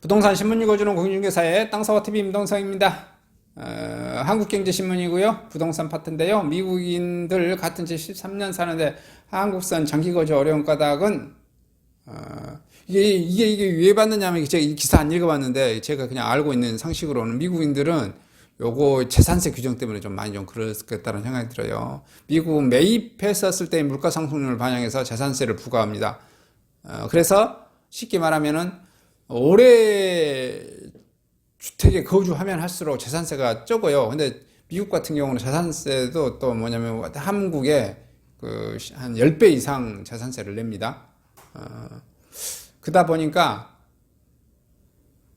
부동산 신문 읽어주는 공인중개사의 땅사과TV 임동성입니다. 어, 한국경제신문이고요. 부동산 파트인데요. 미국인들 같은 지 13년 사는데 한국산 장기거주 어려운 까닭은 어, 이게 이게 이게 왜 받느냐면 제가 이 기사 안 읽어봤는데 제가 그냥 알고 있는 상식으로는 미국인들은 요거 재산세 규정 때문에 좀 많이 좀 그렇겠다는 생각이 들어요. 미국은 매입했었을 때 물가 상승률을 반영해서 재산세를 부과합니다. 어, 그래서 쉽게 말하면은 오래 주택에 거주하면 할수록 재산세가 적어요. 근데 미국 같은 경우는 재산세도 또 뭐냐면 한국에 그한 10배 이상 재산세를 냅니다. 어, 그다 보니까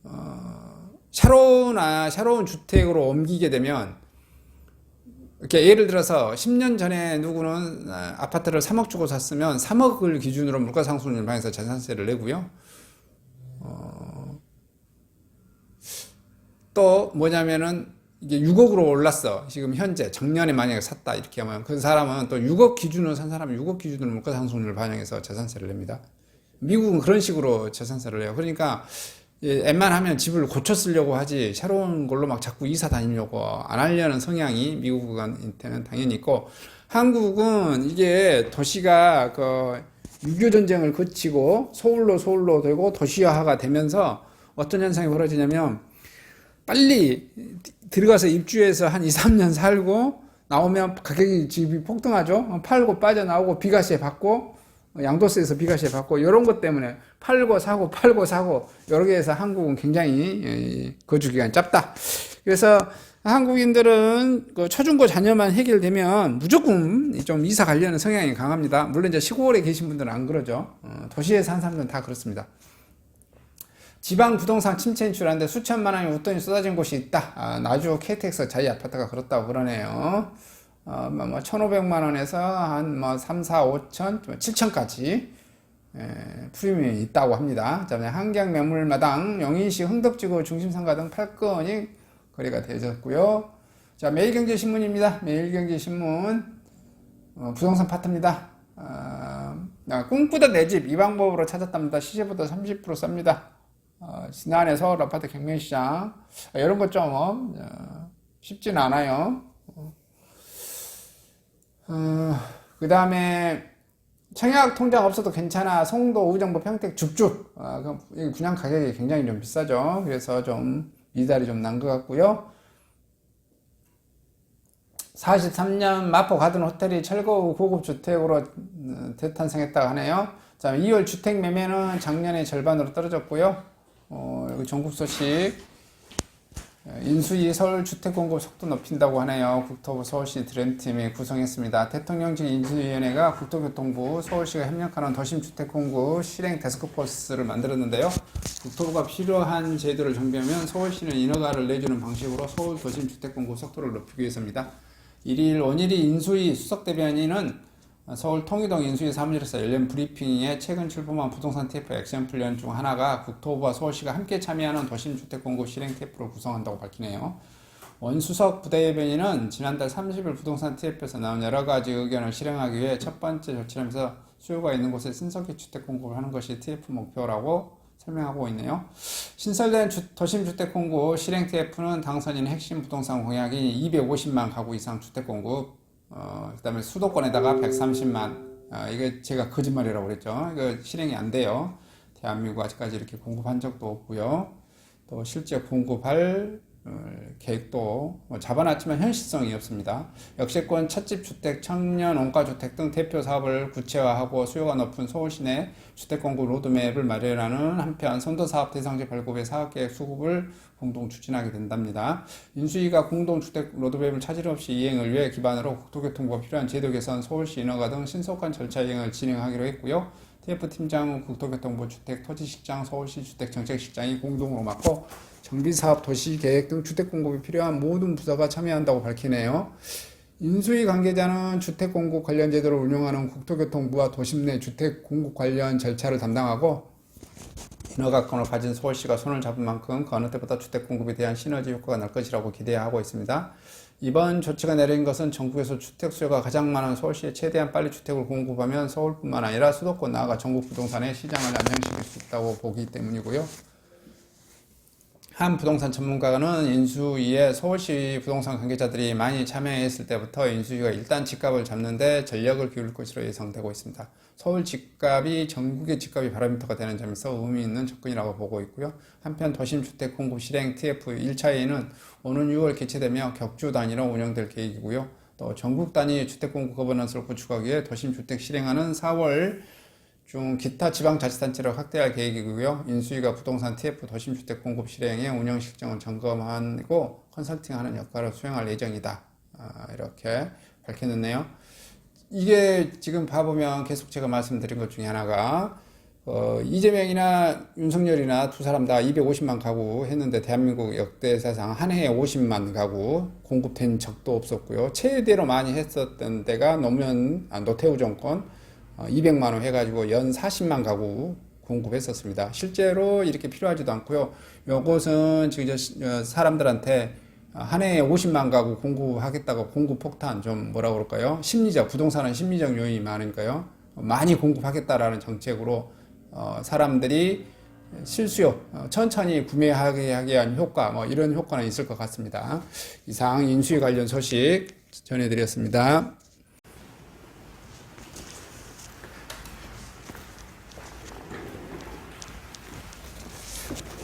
어, 새로운 새로운 주택으로 옮기게 되면 이렇게 예를 들어서 10년 전에 누구는 아, 아파트를 3억 주고 샀으면 3억을 기준으로 물가상승률 반영해서 재산세를 내고요. 또 뭐냐면은 이게 6억으로 올랐어. 지금 현재 작년에 만약에 샀다 이렇게 하면 그 사람은 또 6억 기준으로 산 사람은 6억 기준으로 물가상승률을 반영해서 재산세를 냅니다. 미국은 그런 식으로 재산세를 내요. 그러니까 웬만하면 집을 고쳐 쓰려고 하지 새로운 걸로 막 자꾸 이사 다니려고 안 하려는 성향이 미국한테는 당연히 있고 한국은 이게 도시가 그 유교 전쟁을 거치고 서울로 서울로 되고 도시화가 되면서 어떤 현상이 벌어지냐면 빨리 들어가서 입주해서 한 2, 3년 살고 나오면 가격이 집이 폭등하죠. 팔고 빠져나오고 비과세 받고 양도세에서 비과세 받고 이런 것 때문에 팔고 사고 팔고 사고 여러 개에서 한국은 굉장히 거주 기간이 짧다. 그래서 한국인들은 그 초중고 자녀만 해결되면 무조건 좀 이사 가려는 성향이 강합니다. 물론 이제 시골에 계신 분들은 안 그러죠. 어, 도시에 산 사람들은 다 그렇습니다. 지방 부동산 침체 인출하는데 수천만 원이 웃돈이 쏟아진 곳이 있다. 아, 나주 KTX 자이 아파트가 그렇다고 그러네요. 어, 뭐, 뭐 1,500만 원에서 한 뭐 3, 4, 5천, 7천까지 예, 프리미엄이 있다고 합니다. 자, 한경 매물마당, 영인시 흥덕지구 중심상가 등 8건이 거래가 되었고요. 자, 매일경제신문입니다. 매일경제신문 어, 부동산 파트입니다. 아, 꿈꾸던 내 집 이 방법으로 찾았답니다. 시세보다 30% 쌉니다. 어, 지난해 서울 아파트 경매시장 아, 이런 것좀 어, 쉽진 않아요. 어, 그 다음에 청약 통장 없어도 괜찮아 송도 우정부 평택 줍줍 아, 분양 가격이 굉장히 좀 비싸죠. 그래서 좀 이달이 좀 난 것 같고요. 43년 마포 가든 호텔이 철거 고급 주택으로 어, 대탄생했다고 하네요. 자, 2월 주택 매매는 작년에 절반으로 떨어졌고요. 어, 여기 전국 소식. 인수위 서울 주택 공급 속도 높인다고 하네요. 국토부 서울시 드림팀이 구성했습니다. 대통령직 인수위원회가 국토교통부 서울시가 협력하는 도심 주택 공급 실행 데스크포스를 만들었는데요. 국토부가 필요한 제도를 정비하면 서울시는 인허가를 내주는 방식으로 서울 도심 주택 공급 속도를 높이기 위해서입니다. 1일 원일이 인수위 수석 대변인은 서울 통이동 인수위 사무실에서 열린 브리핑에 최근 출범한 부동산 TF 액션 플랜 중 하나가 국토부와 서울시가 함께 참여하는 도심주택공급 실행 TF를 구성한다고 밝히네요. 원수석 부대변인은 지난달 30일 부동산 TF에서 나온 여러 가지 의견을 실행하기 위해 첫 번째 조치하면서 수요가 있는 곳에 신속히 주택 공급을 하는 것이 TF 목표라고 설명하고 있네요. 신설된 주, 도심주택 공급 실행 TF는 당선인 핵심 부동산 공약인 250만 가구 이상 주택 공급 어, 그 다음에 수도권에다가 130만. 어, 이게 제가 거짓말이라고 그랬죠. 이거 실행이 안 돼요. 대한민국 아직까지 이렇게 공급한 적도 없고요. 또 실제 공급할 계획도 뭐 잡아놨지만 현실성이 없습니다. 역세권 첫집 주택, 청년 원가 주택 등 대표 사업을 구체화하고 수요가 높은 서울시 내 주택 공급 로드맵을 마련하는 한편 선도 사업 대상지 발급의 사업 계획 수급을 공동 추진하게 된답니다. 인수위가 공동 주택 로드맵을 차질 없이 이행을 위해 기반으로 국토교통부가 필요한 제도 개선, 서울시 인허가 등 신속한 절차 이행을 진행하기로 했고요. TF팀장은 국토교통부 주택 토지실장, 서울시 주택 정책실장이 공동으로 맡고 정비사업, 도시계획 등 주택 공급이 필요한 모든 부서가 참여한다고 밝히네요. 인수위 관계자는 주택 공급 관련 제도를 운영하는 국토교통부와 도심 내 주택 공급 관련 절차를 담당하고 인허가권을 가진 서울시가 손을 잡은 만큼 그 어느 때보다 주택 공급에 대한 시너지 효과가 날 것이라고 기대하고 있습니다. 이번 조치가 내린 것은 전국에서 주택 수요가 가장 많은 서울시에 최대한 빨리 주택을 공급하면 서울뿐만 아니라 수도권 나아가 전국 부동산의 시장을 안정시킬 수 있다고 보기 때문이고요. 한 부동산 전문가는 인수위에 서울시 부동산 관계자들이 많이 참여했을 때부터 인수위가 일단 집값을 잡는데 전력을 기울일 것으로 예상되고 있습니다. 서울 집값이 전국의 집값이 바로미터가 되는 점에서 의미 있는 접근이라고 보고 있고요. 한편 도심 주택 공급 실행 TF 1차회는 오는 6월 개최되며 격주 단위로 운영될 계획이고요. 또 전국 단위 주택 공급 거버넌스를 구축하기 위해 도심 주택 실행하는 4월 중 기타 지방자치단체를 확대할 계획이고요. 인수위가 부동산 TF 도심주택 공급 실행의 운영 실정을 점검하고 컨설팅하는 역할을 수행할 예정이다. 아, 이렇게 밝혔는데요. 이게 지금 봐보면 계속 제가 말씀드린 것 중에 하나가 어, 이재명이나 윤석열이나 두 사람 다 250만 가구 했는데 대한민국 역대 사상 한 해에 50만 가구 공급된 적도 없었고요. 최대로 많이 했었던 때가 노무현 아, 노태우 정권 어, 200만 원 해가지고 연 40만 가구 공급했었습니다. 실제로 이렇게 필요하지도 않고요. 요것은 지금 저 어, 사람들한테 한 해에 50만 가구 공급하겠다고 공급 폭탄 좀 뭐라 그럴까요? 심리적 부동산은 심리적 요인이 많으니까요. 많이 공급하겠다라는 정책으로 어, 사람들이 실수요 어, 천천히 구매하게 하게 한 효과 뭐 이런 효과는 있을 것 같습니다. 이상 인수위 관련 소식 전해드렸습니다.